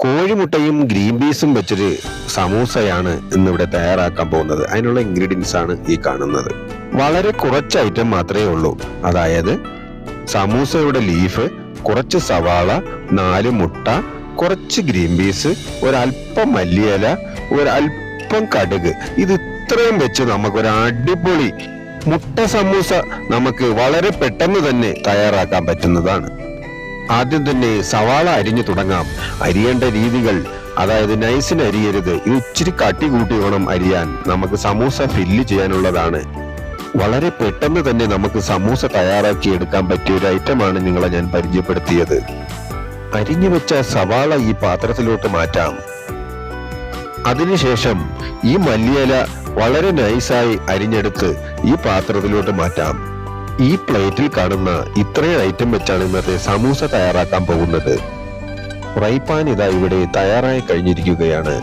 കോഴിമുട്ടയും green പീസും വെച്ചൊരു സമൂസയാണ് ഇന്നിവിടെ തയ്യാറാക്കാൻ പോകുന്നത്. അതിനുള്ള ഇൻഗ്രീഡിയൻസ് ആണ് ഈ കാണുന്നത്. വളരെ കുറച്ച് ഐറ്റം മാത്രമേ ഉള്ളൂ. അതായത് സമൂസയുടെ ലീഫ് കുറച്ച് സവാള നാല് മുട്ട കുറച്ച് ഗ്രീൻ പീസ് ഒരല്പം മല്ലിയില ഒരല്പം കടുക്. ഇത് ഇത്രയും വെച്ച് നമുക്കൊരു അടിപൊളി മുട്ട സമൂസ നമുക്ക് വളരെ പെട്ടെന്ന് തന്നെ തയ്യാറാക്കാൻ പറ്റുന്നതാണ്. ആദ്യം തന്നെ സവാള അരിഞ്ഞു തുടങ്ങാം. അരിയേണ്ട രീതികൾ അതായത് നൈസിന് അരിയരുത് ഇത് ഇച്ചിരി കട്ടി കൂട്ടി വേണം അരിയാൻ. നമുക്ക് സമൂസ ഫില്ല് ചെയ്യാനുള്ളതാണ്. വളരെ പെട്ടെന്ന് തന്നെ നമുക്ക് സമൂസ തയ്യാറാക്കി എടുക്കാൻ പറ്റിയ ഒരു ഐറ്റമാണ് നിങ്ങളെ ഞാൻ പരിചയപ്പെടുത്തിയത്. അരിഞ്ഞു വെച്ച സവാള ഈ പാത്രത്തിലോട്ട് മാറ്റാം. അതിനുശേഷം ഈ മല്ലിയില വളരെ നൈസായി അരിഞ്ഞെടുത്ത് ഈ പാത്രത്തിലോട്ട് മാറ്റാം. ഈ പ്ലേറ്റിൽ കാണുന്ന ഇത്രയും ഐറ്റം വെച്ചാണ് ഇന്നത്തെ സമൂസ തയ്യാറാക്കാൻ പോകുന്നത്. ഫ്രൈ ഇതാ ഇവിടെ തയ്യാറായി കഴിഞ്ഞിരിക്കുകയാണ്.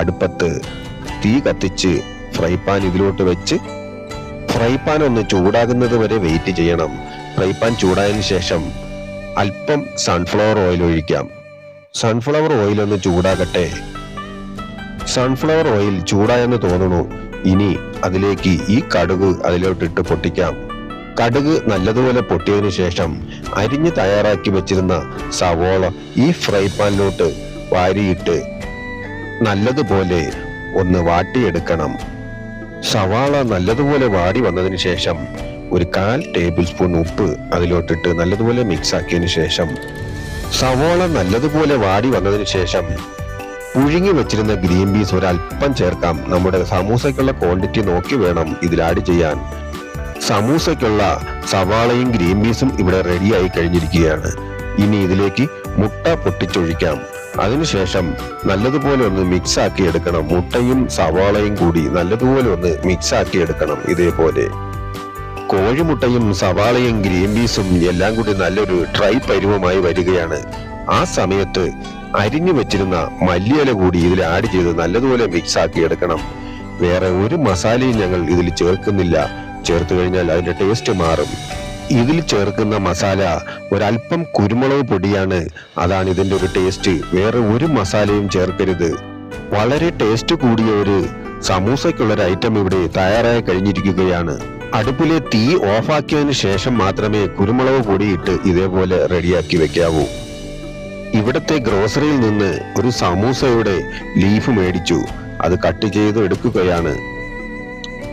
അടുപ്പത്ത് തീ കത്തിച്ച് ഫ്രൈ പാൻ ഇതിലോട്ട് വെച്ച് ഫ്രൈ പാൻ ഒന്ന് ചൂടാകുന്നത് വരെ വെയിറ്റ് ചെയ്യണം. ഫ്രൈ പാൻ ചൂടായതിനു ശേഷം അല്പം സൺഫ്ലവർ ഓയിൽ ഒഴിക്കാം. സൺഫ്ലവർ ഓയിൽ ഒന്ന് ചൂടാകട്ടെ. സൺഫ്ലവർ ഓയിൽ ചൂടായെന്ന് തോന്നുന്നു. ഇനി അതിലേക്ക് ഈ കടുക് അതിലോട്ടിട്ട് പൊട്ടിക്കാം. കടുക് നല്ലതുപോലെ പൊട്ടിയതിനു ശേഷം അരിഞ്ഞ് തയ്യാറാക്കി വെച്ചിരുന്ന സവോള ഈ ഫ്രൈ പാനിലോട്ട് വാരിയിട്ട് നല്ലതുപോലെ ഒന്ന് വാട്ടിയെടുക്കണം. സവാള നല്ലതുപോലെ വാടി വന്നതിന് ശേഷം ഒരു കാൽ ടേബിൾ സ്പൂൺ ഉപ്പ് അതിലോട്ടിട്ട് നല്ലതുപോലെ മിക്സ് ആക്കിയതിന് ശേഷം സവോള നല്ലതുപോലെ വാടി വന്നതിന് ശേഷം പുഴുങ്ങി വെച്ചിരുന്ന ഗ്രീൻ പീസ് ഒരല്പം ചേർക്കാം. നമ്മുടെ സമൂസയ്ക്കുള്ള ക്വാണ്ടിറ്റി നോക്കി വേണം ഇതിൽ ആഡ് ചെയ്യാൻ. സമൂസയ്ക്കുള്ള സവാളയും ഗ്രീൻ പീസും ഇവിടെ റെഡിയായി കഴിഞ്ഞിരിക്കുകയാണ്. ഇനി ഇതിലേക്ക് മുട്ട പൊട്ടിച്ചൊഴിക്കാം. അതിനുശേഷം നല്ലതുപോലെ ഒന്ന് മിക്സ് ആക്കി എടുക്കണം. മുട്ടയും സവാളയും കൂടി നല്ലതുപോലെ ഒന്ന് മിക്സ് ആക്കി എടുക്കണം ഇതേപോലെ. കോഴിമുട്ടയും സവാളയും ഗ്രീൻ പീസും എല്ലാം കൂടി നല്ലൊരു ഡ്രൈ പരുവമായി വരികയാണ്. ആ സമയത്ത് അരിഞ്ഞു വെച്ചിരുന്ന മല്ലിയില കൂടി ഇതിൽ ആഡ് ചെയ്ത് നല്ലതുപോലെ മിക്സ് ആക്കി എടുക്കണം. വേറെ ഒരു മസാലയും ഞങ്ങൾ ഇതിൽ ചേർക്കുന്നില്ല. ചേർത്ത് കഴിഞ്ഞാൽ അതിന്റെ ടേസ്റ്റ് മാറും. ഇതിൽ ചേർക്കുന്ന മസാല ഒരല്പം കുരുമുളക് പൊടിയാണ്. അതാണ് ഇതിന്റെ ഒരു ടേസ്റ്റ് വേറെ ഒരു മസാലയും ചേർക്കരുത്. വളരെ ടേസ്റ്റ് കൂടിയ ഒരു സമൂസയ്ക്കുള്ള ഒരു ഐറ്റം ഇവിടെ തയ്യാറായി കഴിഞ്ഞിരിക്കുകയാണ്. അടുപ്പിലെ തീ ഓഫാക്കിയതിനു ശേഷം മാത്രമേ കുരുമുളക് പൊടിയിട്ട് ഇതേപോലെ റെഡിയാക്കി വെക്കാവൂ. ഇവിടത്തെ ഗ്രോസറിയിൽ നിന്ന് ഒരു സമൂസയുടെ ലീഫ് മേടിച്ചു. അത് കട്ട് ചെയ്ത് എടുക്കുകയാണ്.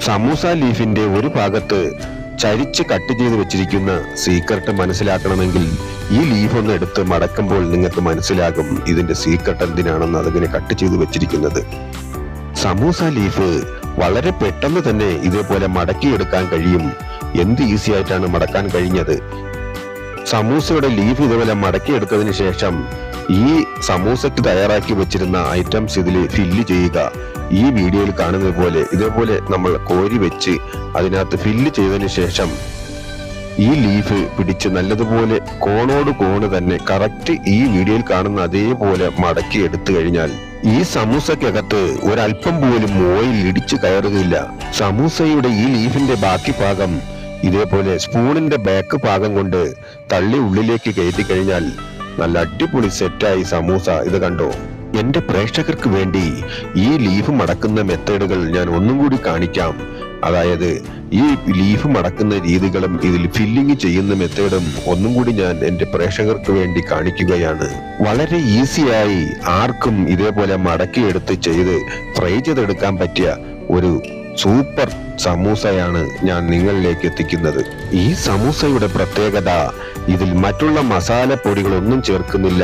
സമൂസ ലീഫിന്റെ ഒരു ഭാഗത്ത് ചരിച്ച് കട്ട് ചെയ്ത് വെച്ചിരിക്കുന്ന സീക്രട്ട് മനസ്സിലാക്കണമെങ്കിൽ ഈ ലീഫ് ഒന്ന് എടുത്ത് മടക്കുമ്പോൾ നിങ്ങൾക്ക് മനസ്സിലാകും ഇതിന്റെ സീക്രട്ട് എന്തിനാണെന്ന് അതിങ്ങനെ കട്ട് ചെയ്ത് വെച്ചിരിക്കുന്നത്. സമൂസ ലീഫ് വളരെ പെട്ടെന്ന് തന്നെ ഇതേപോലെ മടക്കിയെടുക്കാൻ കഴിയും. എന്ത് ഈസി ആയിട്ടാണ് മടക്കാൻ കഴിഞ്ഞത്? സമൂസയുടെ ലീഫ് ഇതുപോലെ മടക്കിയെടുത്തതിന് ശേഷം ഈ സമൂസയ്ക്ക് തയ്യാറാക്കി വെച്ചിരുന്ന ഐറ്റംസ് ഇതിൽ ഫില്ല് ചെയ്യുക. ഈ വീഡിയോയിൽ കാണുന്നത് പോലെ ഇതേപോലെ നമ്മൾ കോരി വെച്ച് അതിനകത്ത് ഫില്ല് ചെയ്തതിന് ശേഷം ഈ ലീഫ് പിടിച്ച് നല്ലതുപോലെ കോണോട് കോണ് തന്നെ കറക്റ്റ് ഈ വീഡിയോയിൽ കാണുന്ന അതേപോലെ മടക്കി എടുത്തു കഴിഞ്ഞാൽ ഈ സമൂസക്കകത്ത് ഒരല്പം പോലും ഓയിൽ ഇടിച്ചു കയറുകയില്ല. സമൂസയുടെ ഈ ലീഫിന്റെ ബാക്കി ഭാഗം ഇതേപോലെ സ്പൂണിന്റെ ബാക്ക് ഭാഗം കൊണ്ട് തള്ളി ഉള്ളിലേക്ക് കയറ്റി കഴിഞ്ഞാൽ നല്ല അടിപൊളി സെറ്റായി സമൂസ. ഇത് കണ്ടോ? എന്റെ പ്രേക്ഷകർക്ക് വേണ്ടി ഈ ലീഫ് മടക്കുന്ന മെത്തേഡുകൾ ഞാൻ ഒന്നും കൂടി കാണിക്കാം. അതായത് ഈ ലീഫ് മടക്കുന്ന രീതികളും ഇതിൽ ഫില്ലിംഗ് ചെയ്യുന്ന മെത്തേഡും ഒന്നും കൂടി ഞാൻ എന്റെ പ്രേക്ഷകർക്ക് വേണ്ടി കാണിക്കുകയാണ്. വളരെ ഈസിയായി ആർക്കും ഇതേപോലെ മടക്കിയെടുത്ത് ചെയ്ത് ഫ്രൈ ചെയ്തെടുക്കാൻ പറ്റിയ ഒരു സൂപ്പർ സമൂസയാണ് ഞാൻ നിങ്ങളിലേക്ക് എത്തിക്കുന്നത്. ഈ സമൂസയുടെ പ്രത്യേകത ഇതിൽ മറ്റുള്ള മസാല പൊടികളൊന്നും ചേർക്കുന്നില്ല.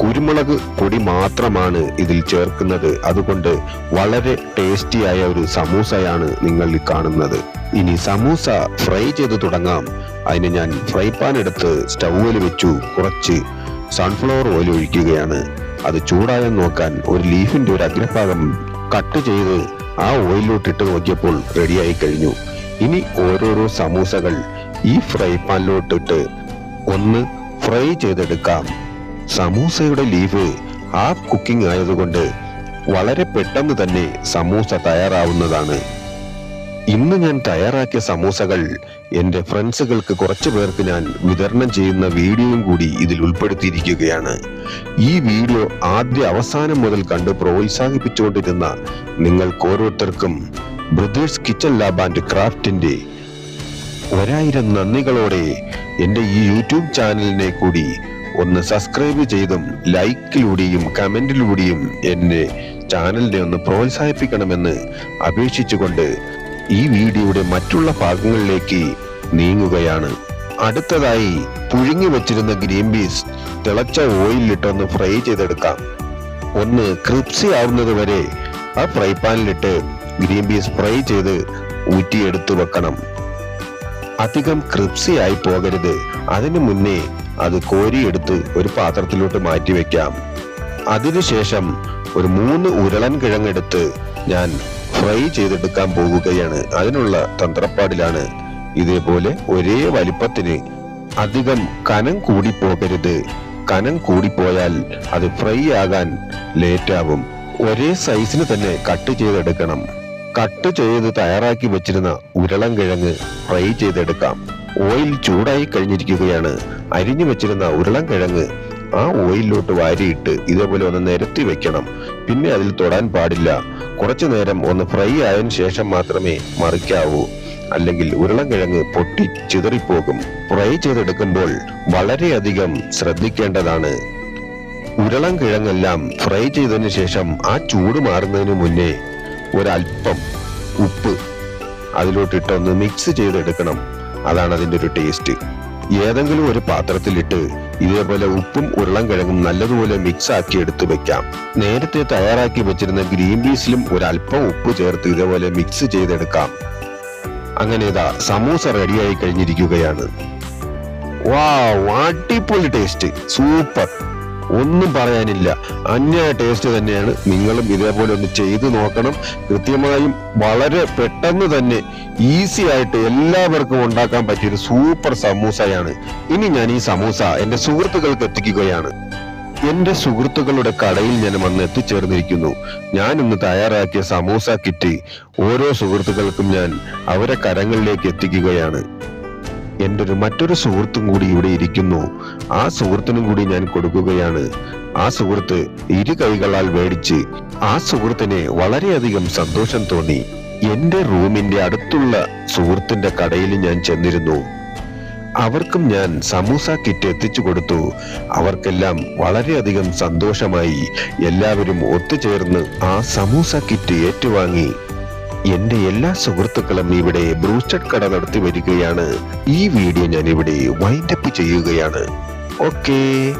കുരുമുളക് പൊടി മാത്രമാണ് ഇതിൽ ചേർക്കുന്നത്. അതുകൊണ്ട് വളരെ ടേസ്റ്റിയായ ഒരു സമൂസയാണ് നിങ്ങൾ കാണുന്നത്. ഇനി സമൂസ ഫ്രൈ ചെയ്ത് തുടങ്ങാം. അതിന് ഞാൻ ഫ്രൈ പാൻ എടുത്ത് സ്റ്റൗവിൽ വെച്ചു. കുറച്ച് സൺഫ്ലവർ ഓയിൽ ഒഴിക്കുകയാണ്. അത് ചൂടായെന്ന് നോക്കാൻ ഒരു ലീഫിന്റെ ഒരു അഗ്രഭാഗം കട്ട് ചെയ്ത് ആ ഓയിലോട്ട് ഇട്ട് നോക്കിയപ്പോൾ റെഡിയായി കഴിഞ്ഞു. ഇനി ഓരോരോ സമൂസകൾ ഈ ഫ്രൈ പാനിലോട്ടിട്ട് ഒന്ന് ഫ്രൈ ചെയ്തെടുക്കാം. സമൂസയുടെ ലീവ് ഹാഫ് കുക്കിംഗ് ആയതുകൊണ്ട് വളരെ പെട്ടെന്ന് തന്നെ സമൂസ തയ്യാറാവുന്നതാണ്. ഇന്ന് ഞാൻ തയ്യാറാക്കിയ സമൂസകൾ എന്റെ ഫ്രണ്ട്സുകൾക്ക് കുറച്ചു പേർക്ക് ഞാൻ വിതരണം ചെയ്യുന്ന വീഡിയോയും കൂടി ഇതിൽ ഉൾപ്പെടുത്തിയിരിക്കുകയാണ്. ഈ വീഡിയോ ആദ്യ അവസാനം മുതൽ കണ്ട് പ്രോത്സാഹിപ്പിച്ചുകൊണ്ടിരുന്ന നിങ്ങൾക്ക് ഓരോരുത്തർക്കും ബ്രദേഴ്സ് കിച്ചൺ ലാബ് ആൻഡ് ക്രാഫ്റ്റിന്റെ ഒരായിരം നന്ദികളോടെ എന്റെ ഈ യൂട്യൂബ് ചാനലിനെ കൂടി ഒന്ന് സബ്സ്ക്രൈബ് ചെയ്തും ലൈക്കിലൂടെയും കമന്റിലൂടെയും എന്നെ ചാനലിനെ ഒന്ന് പ്രോത്സാഹിപ്പിക്കണമെന്ന് അപേക്ഷിച്ചുകൊണ്ട് ഈ വീഡിയോയുടെ മറ്റുള്ള ഭാഗങ്ങളിലേക്ക് നീങ്ങുകയാണ്. അടുത്തതായി പുഴുങ്ങി വെച്ചിരുന്ന ഗ്രീൻ പീസ് തിളച്ച ഓയിലിട്ടൊന്ന് ഫ്രൈ ചെയ്തെടുക്കാം. ഒന്ന് ക്രിപ്സി ആവുന്നത് വരെ ആ ഫ്രൈ പാനിലിട്ട് ഗ്രീൻ പീസ് ഫ്രൈ ചെയ്ത് ഊറ്റിയെടുത്തു വെക്കണം. അധികം ക്രിപ്സി ആയി പോകരുത്. അതിനു മുന്നേ അത് കോരിയെടുത്ത് ഒരു പാത്രത്തിലോട്ട് മാറ്റി വെക്കാം. അതിനുശേഷം ഒരു മൂന്ന് ഉരുളൻ കിഴങ്ങെടുത്ത് ഞാൻ ഫ്രൈ ചെയ്തെടുക്കാൻ പോകുകയാണ്. അതിനുള്ള തന്ത്രപ്പാടിലാണ് ഇതേപോലെ ഒരേ വലിപ്പത്തിന് അധികം കനം കൂടി പോകരുത് കനം കൂടിപ്പോയാൽ അത് ഫ്രൈ ആകാൻ ലേറ്റാവും. ഒരേ സൈസിന് തന്നെ കട്ട് ചെയ്തെടുക്കണം. കട്ട് ചെയ്ത് തയ്യാറാക്കി വെച്ചിരുന്ന ഉരുളൻ കിഴങ്ങ് ഫ്രൈ ചെയ്തെടുക്കാം. ഓയിൽ ചൂടായി കഴിഞ്ഞിരിക്കുകയാണ്. അരിഞ്ഞു വെച്ചിരുന്ന ഉരുളൻ കിഴങ്ങ് ആ ഓയിലിലോട്ട് വാരിയിട്ട് ഇതേപോലെ ഒന്ന് നിരത്തി വെക്കണം. പിന്നെ അതിൽ തൊടാൻ പാടില്ല. കുറച്ചു നേരം ഒന്ന് ഫ്രൈ ആയതിനു ശേഷം മാത്രമേ മറിക്കാവൂ. അല്ലെങ്കിൽ ഉരുളൻകിഴങ്ങ് പൊട്ടി ചിതറിപ്പോകും. ഫ്രൈ ചെയ്തെടുക്കുമ്പോൾ വളരെയധികം ശ്രദ്ധിക്കേണ്ടതാണ്. ഉരുളം കിഴങ്ങെല്ലാം ഫ്രൈ ചെയ്തതിനു ശേഷം ആ ചൂട് മാറുന്നതിന് മുന്നേ ഒരല്പം ഉപ്പ് അതിലോട്ടിട്ടൊന്ന് മിക്സ് ചെയ്തെടുക്കണം. അതാണ് അതിന്റെ ഒരു ടേസ്റ്റ്. ഏതെങ്കിലും ഒരു പാത്രത്തിലിട്ട് ഇതേപോലെ ഉപ്പും ഉരുളൻ കിഴങ്ങും നല്ലതുപോലെ മിക്സ് ആക്കി എടുത്തു വെക്കാം. നേരത്തെ തയ്യാറാക്കി വെച്ചിരുന്ന ഗ്രീൻ പീസിലും ഒരല്പം ഉപ്പ് ചേർത്ത് ഇതേപോലെ മിക്സ് ചെയ്തെടുക്കാം. അങ്ങനെ ഇതാ സമൂസ റെഡിയായി കഴിഞ്ഞിരിക്കുകയാണ്. വാ അടിപൊളി ടേസ്റ്റ് സൂപ്പർ. ഒന്നും പറയാനില്ല. അന്യായ ടേസ്റ്റ് തന്നെയാണ്. നിങ്ങളും ഇതേപോലെ ഒന്ന് ചെയ്തു നോക്കണം. കൃത്യമായും വളരെ പെട്ടെന്ന് തന്നെ ഈസി ആയിട്ട് എല്ലാവർക്കും ഉണ്ടാക്കാൻ പറ്റിയൊരു സൂപ്പർ സമൂസയാണ്. ഇനി ഞാൻ ഈ സമൂസ എന്റെ സുഹൃത്തുക്കൾക്ക് എത്തിക്കുകയാണ്. എന്റെ സുഹൃത്തുക്കളുടെ കടയിൽ ഞാൻ വന്ന് എത്തിച്ചേർന്നിരിക്കുന്നു. ഞാൻ ഇന്ന് തയ്യാറാക്കിയ സമൂസ കിറ്റ് ഓരോ സുഹൃത്തുക്കൾക്കും ഞാൻ അവരെ കരങ്ങളിലേക്ക് എത്തിക്കുകയാണ്. എന്റെ ഒരു മറ്റൊരു സുഹൃത്തും കൂടി ഇവിടെ ഇരിക്കുന്നു. ആ സുഹൃത്തിനും കൂടി ഞാൻ കൊടുക്കുകയാണ്. ആ സുഹൃത്ത് ഇരു കൈകളാൽ മേടിച്ച് ആ സുഹൃത്തിന് വളരെയധികം സന്തോഷം തോന്നി. എന്റെ റൂമിന്റെ അടുത്തുള്ള സുഹൃത്തിന്റെ കടയിൽ ഞാൻ ചെന്നിരുന്നു. അവർക്കും ഞാൻ സമൂസ കിറ്റ് എത്തിച്ചു കൊടുത്തു. അവർക്കെല്ലാം വളരെയധികം സന്തോഷമായി എല്ലാവരും ഒത്തുചേർന്ന് ആ സമൂസ കിറ്റ് ഏറ്റുവാങ്ങി. എന്റെ എല്ലാ സുഹൃത്തുക്കളും ഇവിടെ ബ്രൂസ്റ്റഡ് കട നടത്തി വരികയാണ്. ഈ വീഡിയോ ഞാൻ ഇവിടെ വൈൻഡപ്പ് ചെയ്യുകയാണ്. Okay.